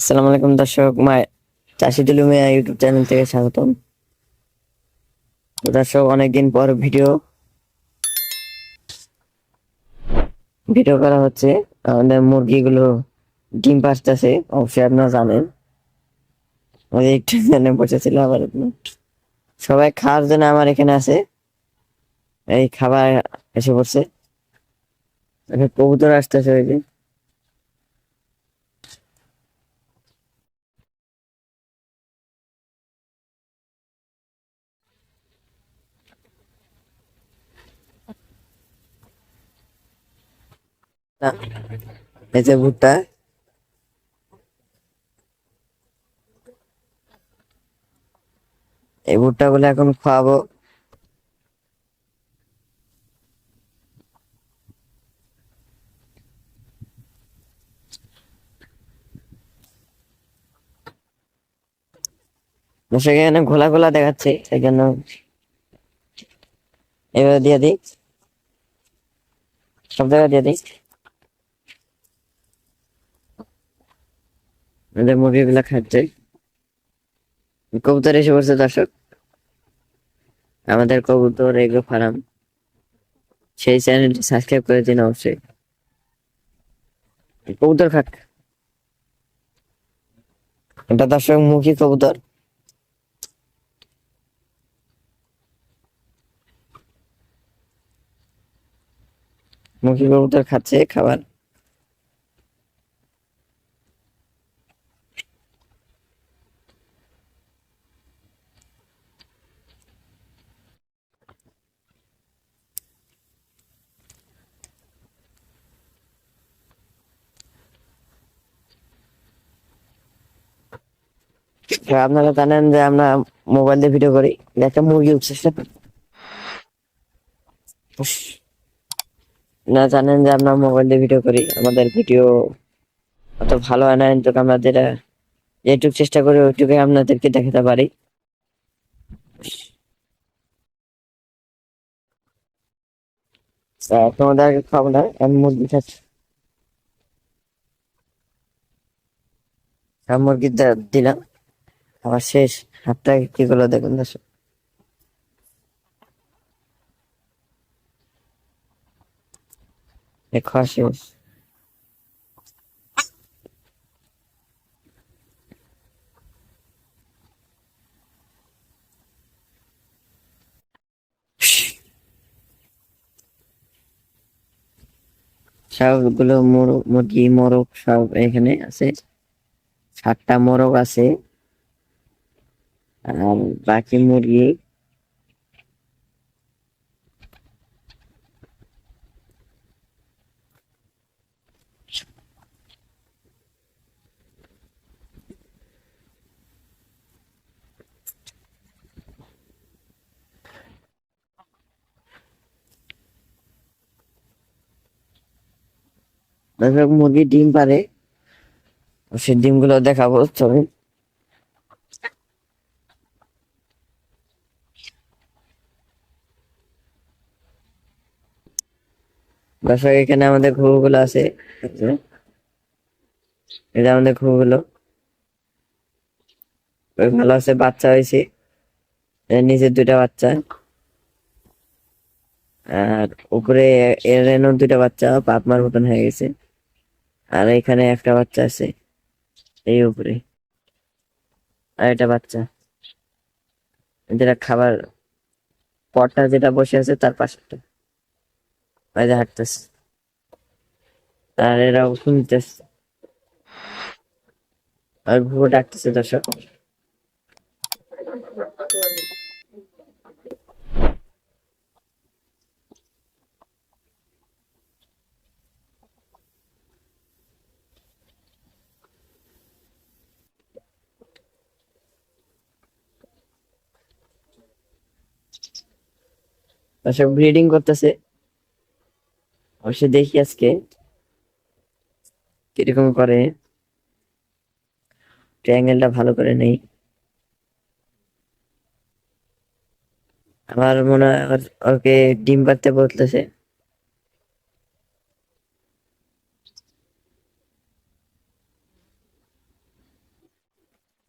আসসালামু আলাইকুম দর্শক মা চাষি টুলু মিয়া ইউটিউব চ্যানেল থেকে স্বাগতম। দর্শক, অনেকদিন পর ভিডিও। ভিডিও করা হচ্ছে, আমাদের মুরগিগুলো ডিম পাড়তেছে, অবশ্যই আপনারা জানেন। ওই একটু জানে বসেছিল আবার সবাই খাওয়ার জন্য আমার এখানে আছে। এই খাবার এসে পড়ছে। এখানে কবুতর আসতেছে ওই যে। এই ভুট্টা। এই ভুট্টা গুলো এখন খাওয়াবো। সেখানে ঘোলা ঘোলা দেখাচ্ছে, সেই জন্য এবার দিয়ে দিই। সব জায়গায় দিয়ে দিই। আমাদের মুরগিগুলা খাচ্ছে। কবুতর এসে পড়ছে, দর্শক। আমাদের কবুতর এগো ফার্ম। সেই চ্যানেলটি সাবস্ক্রাইব করে দিন অবশ্যই। কবুতর খাক। এটা দর্শক মুখী কবুতর। মুখী কবুতর খাচ্ছে, খাবার তো আপনারা জানেন যে আমরা মোবাইল দিয়ে ভিডিও করি। একটা মুরগি উঠছে না জানেন যে আমরা মোবাইল দিয়ে ভিডিও করি। আমাদের ভিডিও অত ভালো হয় না, কিন্তু আমরা যেটা, যেটুকু চেষ্টা করি, ওইটুকুই আপনাদেরকে দেখাতে পারি। তোমাদের খাব না আমি মুরগি খাচ্ছি? সব মুরগি দিলাম। আবার শেষ, হাতটা কি করল দেখুন দর্শক। সবগুলো মোরগ, মুরগি, মোরগ সব এখানে আছে। সাতটা মোরগ আছে। আর বাকি মুরগি দর্শক মুরগি ডিম পারে। সেই ডিমগুলো দেখাবো তবে দর্শক এখানে আমাদের ঘুঘুগুলো আছে। এটা আমাদের ঘুঘুগুলো ভালো আছে বাচ্চা হয়েছে। নিচে দুইটা বাচ্চা। আর উপরে এর দুইটা বাচ্চা পাপমার মতন হয়ে গেছে। আর এখানে একটা বাচ্চা আছে এই উপরে। আর এটা বাচ্চা। যেটা খাবার পটটা যেটা বসে আছে তার পাশেরটা। যে হাঁটতেছে আর এরাও শুনতেছে। আর ঘুঘু ডাকতেছে দর্শক। দর্শক ব্রিডিং করতেছে। অবশ্যই দেখি আজকে। কীরকম করে ট্রায়াঙ্গেলটা ভালো করে নেই। আমার মনে হয় ওকে ডিম পাড়তে বলতেছে।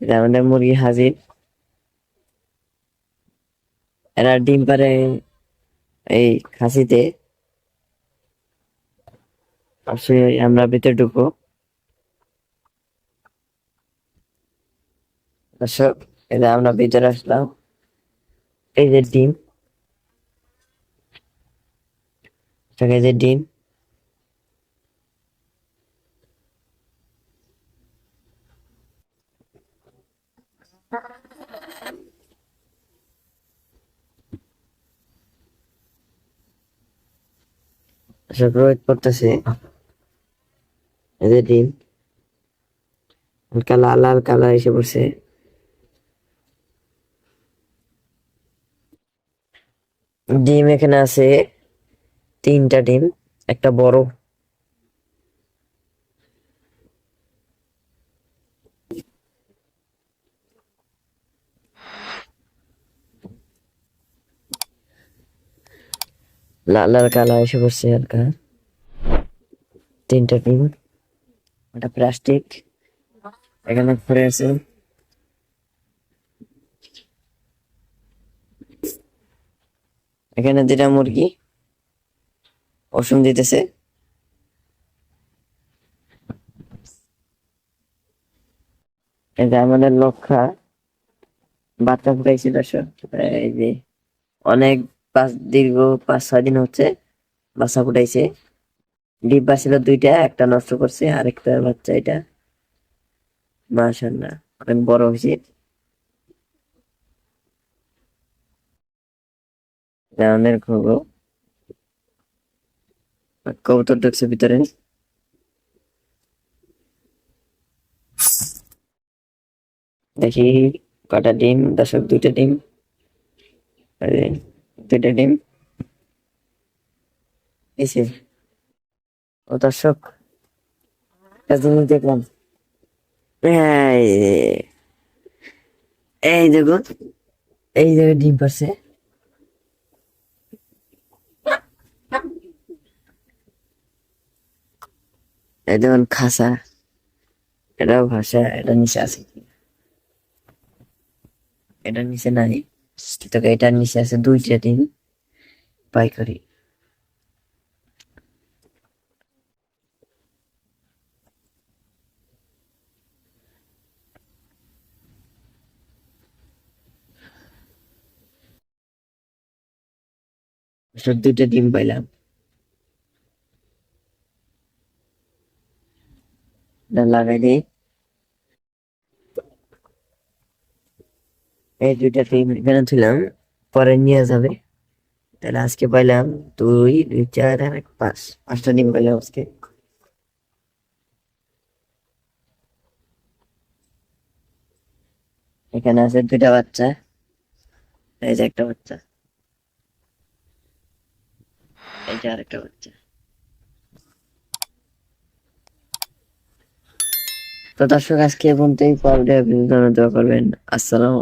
আমাদের মুরগি হাজির। এরা ডিম পারে এই খাসিতে। অবশ্যই আমরা ভিতরে ঢুকবো। দর্শক এটা আমরা ভিতরে আসলাম। এই যে ডিম। দর্শক, এই যে ডিম। দর্শক রোহিত পড়তেছে যে ডিম হালকা লাল লাল কালার এসে পড়ছে। ডিম এখানে আছে তিনটা ডিম, একটা বড়। লাল লাল কালার এসে পড়ছে হালকা তিনটা ডিম। ওটা প্লাস্টিক। এখানে পড়ে আছে। এখানে দুটা মুরগি। ওষুধ দিতেছে। এটা আমাদের লক্ষা, বাচ্চা ফুটাইছে দর্শক এই যে অনেক পাঁচ, দীর্ঘ পাঁচ, ছয় দিন হচ্ছে বাচ্চা ফুটাইছে। ডিব্বা ছিল দুইটা, একটা নষ্ট করছে, আরেকটা বাচ্চা এটা। মাশাল্লাহ অনেক বড় হয়েছে। আমাদের ঘুঘু। কবুতর ঢুকছে ভিতরে। দেখি, কটা ডিম দশক দুইটা ডিম। দুইটা ডিম। এসে ও দর্শক জিনিস দেখলাম। এই যে- এই দেখুন এই জায়গায় ডিম পারছে এই দেখুন, খাসা। এটাও ভাষা, এটা নিচে আছে এটা নিচে নাই। তো এটার নিচে আছে দুইটা ডিম পাইকারি। সব দুইটা ডিম পাইলাম। লাগাই দিই। এই দুইটা ডিম এখানে ছিলাম, পরে নিয়ে যাবে। তাহলে আজকে পাইলাম দুই দুই, চার, আর পাঁচ। পাঁচটা ডিম পাইলাম আজকে। এখানে আছে দুইটা বাচ্চা। এই যে একটা বাচ্চা। এই যে আরেকটা বাচ্চা তো দর্শক আজকে এই পর্যন্তই। পরে দোয়া করবেন আসসালামু